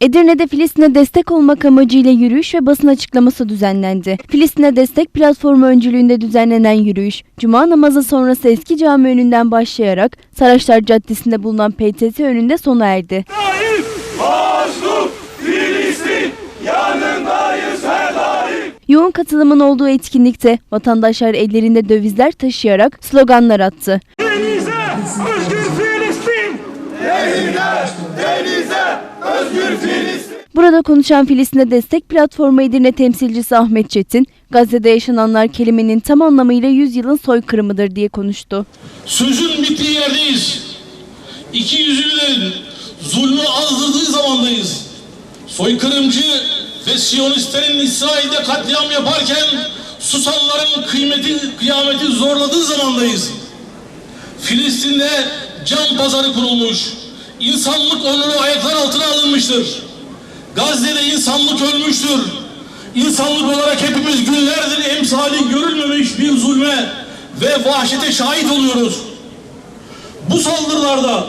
Edirne'de Filistin'e destek olmak amacıyla yürüyüş ve basın açıklaması düzenlendi. Filistin'e destek platformu öncülüğünde düzenlenen yürüyüş, Cuma namazı sonrası eski cami önünden başlayarak Saraçlar Caddesi'nde bulunan PTT önünde sona erdi. daim Mazlum Filistin yanındayız her daim Yoğun katılımın olduğu etkinlikte vatandaşlar ellerinde dövizler taşıyarak sloganlar attı. Denize özgür Filistin Denize denize özgür Filistin Burada konuşan Filistin'e destek platformu Edirne temsilcisi Ahmet Çetin, Gazze'de yaşananlar kelimenin tam anlamıyla 100 yılın soykırımıdır diye konuştu. Sözün bittiği yerdeyiz. İki yüzlülerin zulmü azdırdığı zamandayız. Soykırımcı ve Siyonistlerin İsrail'de katliam yaparken susanların kıymeti, kıyameti zorladığı zamandayız. Filistin'de can pazarı kurulmuş. İnsanlık onuru ayaklar altına alınmıştır. Gazze'de insanlık ölmüştür. İnsanlık olarak hepimiz günlerdir emsali görülmemiş bir zulme ve vahşete şahit oluyoruz. Bu saldırılarda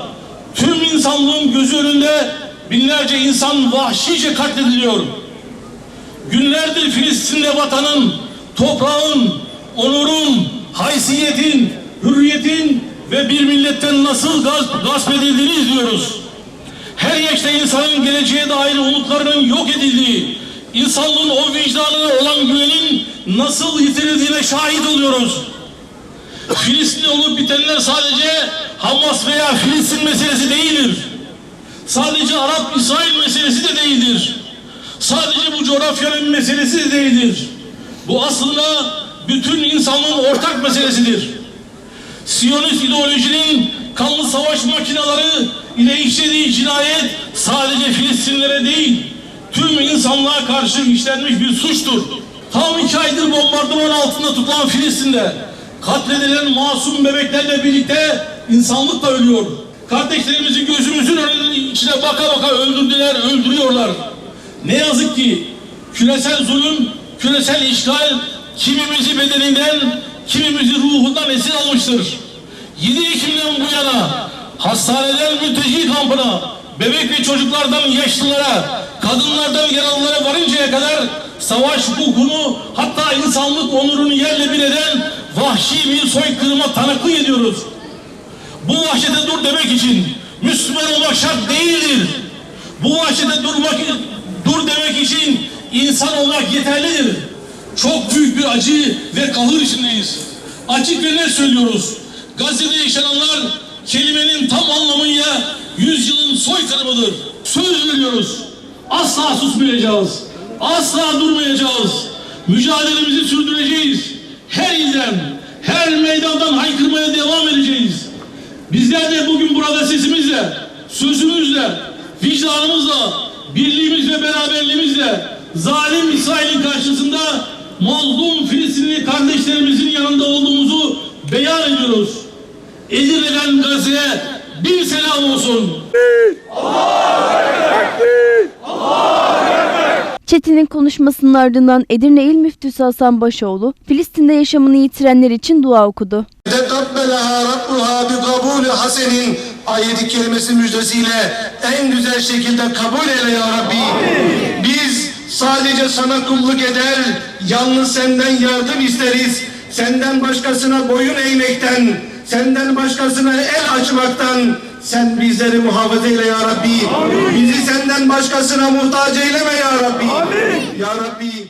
tüm insanlığın gözü önünde binlerce insan vahşice katlediliyor. Günlerdir Filistin'de vatanın, toprağın, onurun, haysiyetin, hürriyetin ve bir milletten nasıl gasp, gasp edildiğini izliyoruz. Her yaşta insanın geleceğe dair umutlarının yok edildiği, insanlığın o vicdanına olan güvenin nasıl yitirildiğine şahit oluyoruz. Filistin olup bitenler sadece Hamas veya Filistin meselesi değildir. Sadece Arap-İsrail meselesi de değildir. Sadece bu coğrafyanın meselesi de değildir. Bu aslında bütün insanlığın ortak meselesidir. Siyonist ideolojinin kanlı savaş makineleri ile işlediği cinayet sadece Filistinlere değil, tüm insanlığa karşı işlenmiş bir suçtur. Tam iki aydır bombardıman altında tutulan Filistin'de katledilen masum bebeklerle birlikte insanlık da ölüyor. Kardeşlerimizi gözümüzün önünün içine baka baka öldürdüler, öldürüyorlar. Ne yazık ki küresel zulüm, küresel işgal kimimizi bedeninden, kimimizi ruhundan esir almıştır. 7 Ekim'den bu yana hastaneden mülteci kampına, bebek ve çocuklardan yaşlılara, kadınlardan yaralılara varıncaya kadar savaş hukukunu hatta insanlık onurunu yerle bir eden vahşi bir soykırıma tanıklık ediyoruz. Bu vahşete dur demek için Müslüman olmak şart değildir. Bu vahşete durmak, dur demek için insan olmak yeterlidir. Çok büyük bir acı ve kahır içindeyiz. Açık ve net söylüyoruz. Gazze'de yaşananlar kelimenin tam anlamıyla yüzyılın soykırımıdır. Söz veriyoruz. Asla susmayacağız. Asla durmayacağız. Mücadelemizi sürdüreceğiz. Her ilden, her meydandan haykırmaya devam edeceğiz. Bizler de bugün burada sesimizle, sözümüzle, vicdanımızla, birliğimiz ve beraberliğimizle zalim İsrail'in karşısında mazlum Filistinli kardeşlerimizin yanında olduğumuzu beyan ediyoruz. Edirne'den Gazze'ye bir selam olsun. Çetin'in konuşmasının ardından Edirne İl Müftüsü Hasan Başoğlu, Filistin'de yaşamını yitirenler için dua okudu. Tekabbelaha Rabbuha bi kabulü hasenin ayeti kelimesi müjdesiyle en güzel şekilde kabul eyle ya Rabbi. Biz sadece sana kulluk eder, yalnız senden yardım isteriz. Senden başkasına boyun eğmekten, senden başkasına el açmaktan sen bizleri muhafaza eyle ya Rabbi. Bizi senden başkasına muhtaç eyleme ya Rabbi. Ya Rabbi.